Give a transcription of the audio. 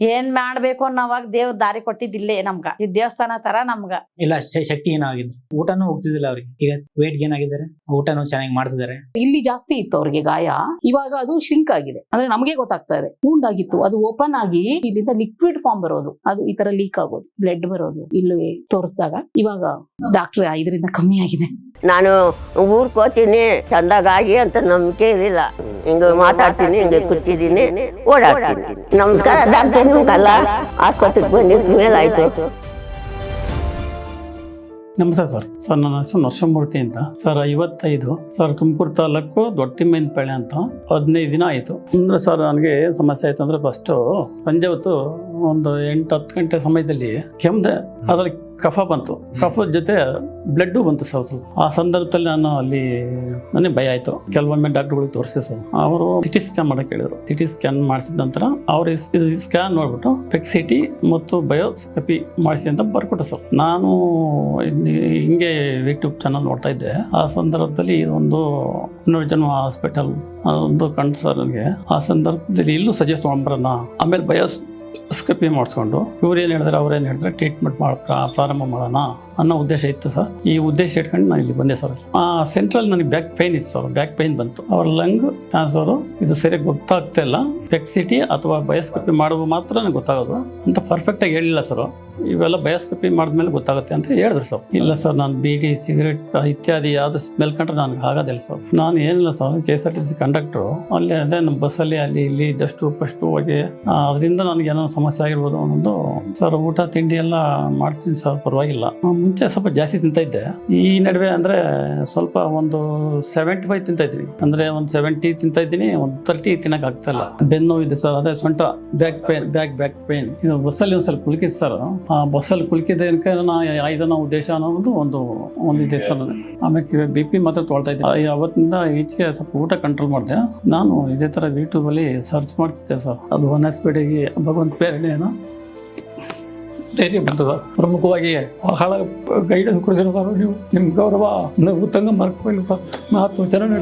ಏನ್ ಮಾಡ್ಬೇಕು ಅನ್ನೋವಾಗ ದೇವ್ರ ದಾರಿ ಕೊಟ್ಟಿದ್ದಿಲ್ಲೇ ನಮ್ಗ. ಈ ದೇವಸ್ಥಾನ ತರ ನಮ್ಗ. ಇಲ್ಲ ಶ- ಶಕ್ತಿ ಏನಾಗಿದ್ರು. ಊಟನೂ ಹೋಗ್ತಿದ್ದಿಲ್ಲ ಅವ್ರಿಗೆ. ಈಗ ವೇಟ್ ಗೇನ್ ಆಗಿದ್ದಾರೆ. ಊಟನೂ ಚೆನ್ನಾಗಿ ಮಾಡ್ತಿದ್ದಾರೆ. ಇಲ್ಲಿ ಜಾಸ್ತಿ ಇತ್ತು ಅವ್ರಿಗೆ ಗಾಯ. ಇವಾಗ ಅದು ಶಿಂಕ್ ಆಗಿದೆ. ಅಂದ್ರೆ ನಮಗೆ ಗೊತ್ತಾಗ್ತಾ ಇದೆ. wound ಆಗಿತ್ತು. ಅದು ಓಪನ್ ಆಗಿ ಇಲ್ಲಿಂದ ಲಿಕ್ವಿಡ್ ಫಾರ್ಮ್ ಬರೋದು. ಅದು ಈ ತರ ಲೀಕ್ ಆಗೋದು. ಬ್ಲಡ್ ಬರೋದು. ಇಲ್ಲಿ ತೋರಿಸಿದಾಗ ಇವಾಗ ಡಾಕ್ಟರ್ ಇದರಿಂದ ಕಮ್ಮಿ ಆಗಿದೆ. ನಾನು ಊರ್ಕೋತೀನಿ ಹೋಗ್ತೀನಿ ಚಂದಾಗಾಗಿ ಅಂತ ನಂಬಿಕೆ ಇರಲಿಲ್ಲ. ಹಿಂಗ ಮಾತಾಡ್ತೀನಿ, ಹಿಂಗೆ ಕೂತಿದ್ದೀನಿ, ಓಡಾಡ್ತೀನಿ. ನಮಸ್ಕಾರ, ಡಾಕ್ಟರ್ ಆಸ್ಪತ್ರೆಗೆ ಬಂದಿದ್ದ ಮೇಲೆ ಆಯ್ತು. ನಮಸ್ತೆ ಸರ್. ಸರ್, ನನ್ನ ಹೆಸರು ನರಸಿಂಹಮೂರ್ತಿ ಅಂತ. ಸರ್, ಐವತ್ತೈದು. ಸರ್, ತುಮಕೂರು ತಾಲೂಕು ದೊಡ್ಡತಿಮ್ಮೇನಪೇಳೆ ಅಂತ. ಹದಿನೈದು ದಿನ ಆಯಿತು. ಅಂದ್ರೆ ಸರ್, ನನಗೆ ಸಮಸ್ಯೆ ಆಯಿತು ಅಂದರೆ ಫಸ್ಟು ಸಂಜೆ ಹೊತ್ತು ಒಂದು ಎಂಟು ಹತ್ತು ಗಂಟೆ ಸಮಯದಲ್ಲಿ ಕೆಮ್ಮದೆ ಅದರಲ್ಲಿ ಕಫ ಬಂತು. ಕಫದ ಜೊತೆ ಬ್ಲಡ್ಡು ಬಂತು ಸರ್ ಸ್ವಲ್ಪ. ಆ ಸಂದರ್ಭದಲ್ಲಿ ನಾನು ಅಲ್ಲಿ ನನಗೆ ಭಯ ಆಯಿತು. ಕೆಲವೊಮ್ಮೆ ಡಾಕ್ಟರ್ಗಳಿಗೆ ತೋರಿಸಿದೆ ಸರ್. ಅವರು ಸಿಟಿ ಸ್ಕ್ಯಾನ್ ಮಾಡಕ್ಕೆ ಹೇಳಿದ್ರು. ಸಿಟಿ ಸ್ಕ್ಯಾನ್ ಮಾಡಿಸಿದ ನಂತರ ಅವ್ರು ಸ್ಕ್ಯಾನ್ ನೋಡ್ಬಿಟ್ಟು ಪೆಕ್ಸಿಟಿ ಮತ್ತು ಬಯೋಸ್ಕಪಿ ಮಾಡಿಸಿ ಅಂತ ಬರ್ಕೊಟ್ಟು ಸರ್. ನಾನು ಹಿಂಗೆ ಯೂಟ್ಯೂಬ್ ಚಾನಲ್ ನೋಡ್ತಾ ಇದ್ದೆ. ಆ ಸಂದರ್ಭದಲ್ಲಿ ಒಂದು ಜನ ಹಾಸ್ಪಿಟಲ್ ಒಂದು ಕಣ್ಣು ಸರ್ ನನಗೆ. ಆ ಸಂದರ್ಭದಲ್ಲಿ ಇಲ್ಲೂ ಸಜೆಸ್ಟ್ ಮಾಡ್ಬರೋಣ ಆಮೇಲೆ ಬಯೋಸ್ ಸ್ಕಪಿ ಮಾಡಿಸ್ಕೊಂಡು, ಇವ್ರು ಏನು ಹೇಳಿದ್ರೆ ಏನು ಹೇಳಿದ್ರೆ ಟ್ರೀಟ್ಮೆಂಟ್ ಮಾಡಿ ಪ್ರಾರಂಭ ಮಾಡೋಣ ಅನ್ನೋ ಉದ್ದೇಶ ಇತ್ತು ಸರ್. ಈ ಉದ್ದೇಶ ಇಟ್ಕೊಂಡು ನಾನು ಇಲ್ಲಿ ಬಂದೆ ಸರ್. ಆ ಸೆಂಟ್ರಲ್ ನನಗೆ ಬ್ಯಾಕ್ ಪೇಯ್ನ್ ಇತ್ತು ಸರ್. ಬ್ಯಾಕ್ ಪೇಯ್ನ್ ಬಂತು. ಅವ್ರ ಲಂಗ್ ಟ್ರಾನ್ಸ್ಫರು ಇದು ಸರಿಯಾಗಿ ಗೊತ್ತಾಗ್ತಾ ಇಲ್ಲ. ಬೆಕ್ಸಿಟಿ ಅಥವಾ ಬಯೋಸ್ಕಪಿ ಮಾಡುವ ಮಾತ್ರ ನನಗೆ ಗೊತ್ತಾಗೋದು. ಅಂತ ಪರ್ಫೆಕ್ಟಾಗಿ ಹೇಳಿಲ್ಲ ಸರ್ ಇವೆಲ್ಲ ಬಯೋಸ್ಕಪಿ ಮಾಡಿದ್ಮೇಲೆ ಗೊತ್ತಾಗುತ್ತೆ ಅಂತ ಹೇಳಿದ್ರು ಸರ್. ಇಲ್ಲ ಸರ್, ನಾನು ಬೀಡಿ, ಸಿಗರೇಟ್ ಇತ್ಯಾದಿ ಯಾವುದು ಸ್ಮೆಲ್ ಕಂಡ್ರೆ ನನಗೆ ಆಗೋದಿಲ್ಲ ಸರ್. ನಾನು ಏನಿಲ್ಲ sir K S R T C conductor. ಅಲ್ಲಿ ಅದೇ ನಮ್ಮ ಬಸ್ಸಲ್ಲಿ, ಅಲ್ಲಿ, ಇಲ್ಲಿ ಡಸ್ಟು ಫಸ್ಟು ಹೋಗಿ ಅದರಿಂದ ನನಗೆ ಏನೋ ಸಮಸ್ಯೆ ಆಗಿರ್ಬೋದು ಅನ್ನೋದು ಸರ್, ಊಟ, ತಿಂಡಿ ಎಲ್ಲ ಮಾಡ್ತೀನಿ ಸರ್, ಪರವಾಗಿಲ್ಲ. ಮುಂಚೆ ಸ್ವಲ್ಪ ಜಾಸ್ತಿ ತಿಂತಿದ್ದೆ ಈ ನಡುವೆ ಅಂದರೆ ಸ್ವಲ್ಪ ಒಂದು ಸೆವೆಂಟಿ ಫೈವ್ ತಿಂತಾ ಅಂದರೆ ಒಂದು ಸೆವೆಂಟಿ ತಿಂತಾ ಇದ್ದೀನಿ, ಒಂದು ತರ್ಟಿ ತಿನ್ನಕ್ಕೆ ಆಗ್ತಾ ಇಲ್ಲ. ಬೆನ್ನು ಇದೆ ಸರ್, ಅದೇ ಸೊಂಟ back pain back back pain ಇದು ಬಸ್ಸಲ್ಲಿ ಒಂದು ಸ್ವಲ್ಪ ಕುಲುಕಿತ್ತು ಸರ್. ಆ ಬಸ್ಸಲ್ಲಿ ಕುಲ್ಕಿದ್ದಕ್ಕೆ ನಾ ಇದನ್ನ ಉದ್ದೇಶ ಅನ್ನೋದು ಒಂದು ಒಂದು ಸರ್ ಆಮೇಲೆ ಬಿ ಪಿ ಮಾತ್ರ ತೊಳ್ತಾ ಇದ್ದೆ. ಅವತ್ತಿಂದ ಈಚೆಗೆ ಸ್ವಲ್ಪ ಊಟ ಕಂಟ್ರೋಲ್ ಮಾಡಿದೆ. ನಾನು ಇದೇ ಥರ ಯೂಟ್ಯೂಬಲ್ಲಿ ಸರ್ಚ್ ಮಾಡ್ತಿದ್ದೆ ಸರ್ ಅದು ಒನ್ ಎಸ್ ಬೇಡಿಗೆ ಭಗವಂತ ಪ್ರೇರಣೆಯನ್ನು ಧೈರ್ಯ ಬರ್ತದೆ. ಪ್ರಮುಖವಾಗಿ ಬಹಳ ಗೈಡೆನ್ಸ್ ಕೊಡ್ತೀರ ಸರ್ ನೀವು. ನಿಮ್ಮ ಗೌರವ ಉತ್ತಂಗ ಮರ್ಕೋಯಿಲ್ಲ ಸರ್ ಮಾತು ಚೆನ್ನಾಗಿ